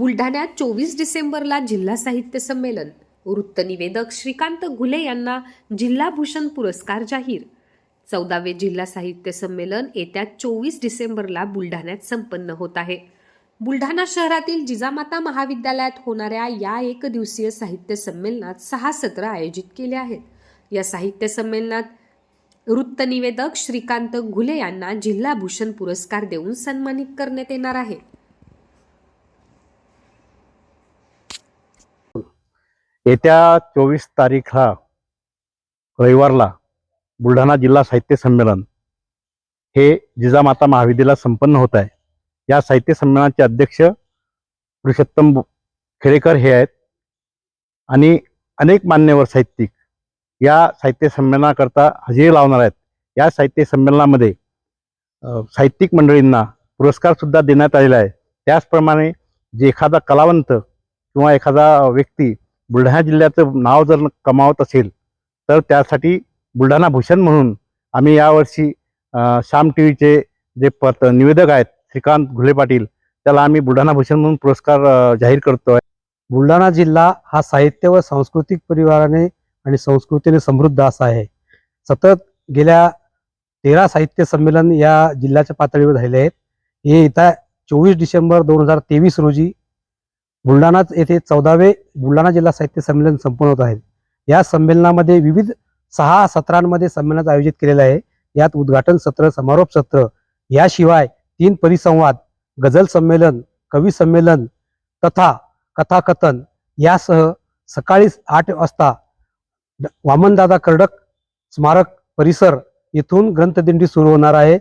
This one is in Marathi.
बुलढाण्यात चोवीस डिसेंबरला जिल्हा साहित्य संमेलन. वृत्तनिवेदक श्रीकांत घुले यांना जिल्हाभूषण पुरस्कार जाहीर. चौदावे जिल्हा साहित्य संमेलन येत्या चोवीस डिसेंबरला बुलढाण्यात संपन्न होत आहे. बुलढाणा शहरातील जिजामाता महाविद्यालयात होणाऱ्या या एक दिवसीय साहित्य संमेलनात सहा सत्र आयोजित केले आहेत. या साहित्य संमेलनात वृत्तनिवेदक श्रीकांत घुले यांना जिल्हाभूषण पुरस्कार देऊन सन्मानित करण्यात येणार आहे. येत्या चोवीस तारीख हा रविवारला बुलढाणा जिल्हा साहित्य संमेलन हे जिजामाता महाविद्यालयात संपन्न होत आहे. या साहित्य संमेलनाचे अध्यक्ष पुरुषोत्तम खेडेकर हे आहेत आणि अनेक मान्यवर साहित्यिक या साहित्य संमेलनाकरता हजेरी लावणार आहेत. या साहित्य संमेलनामध्ये साहित्यिक मंडळींना पुरस्कारसुद्धा देण्यात आलेला आहे. त्याचप्रमाणे जे एखादा कलावंत किंवा एखादा व्यक्ती बुलढाणा जिल्ह्याचं नाव जर कमावत असेल तर त्यासाठी बुलढाणा भूषण म्हणून आम्ही यावर्षी श्याम टी व्हीचे जे पत निवेदक आहेत श्रीकांत घुले पाटील त्याला आम्ही बुलढाणा भूषण म्हणून पुरस्कार जाहीर करतो आहे बुलढाणा जिल्हा हा साहित्य व सांस्कृतिक परिवाराने आणि संस्कृतीने समृद्ध असा आहे. सतत गेल्या तेरा साहित्य संमेलन या जिल्ह्याच्या पातळीवर झालेले आहेत. हे येत्या चोवीस डिसेंबर दोन हजार तेवीस रोजी बुलढाणा येथे चौदावे बुलढाणा जिल्हा साहित्य संमेलन संपन्न होत आहे. या संमेलनामध्ये विविध सहा सत्रांमध्ये संमेलन आयोजित केलेलं आहे. यात उद्घाटन सत्र समारोप सत्र याशिवाय तीन परिसंवाद गझल संमेलन कवी संमेलन तथा कथाकथन यासह सकाळी आठ वाजता वामनदादा कर्डक स्मारक परिसर येथून ग्रंथदिंडी सुरू होणार आहे.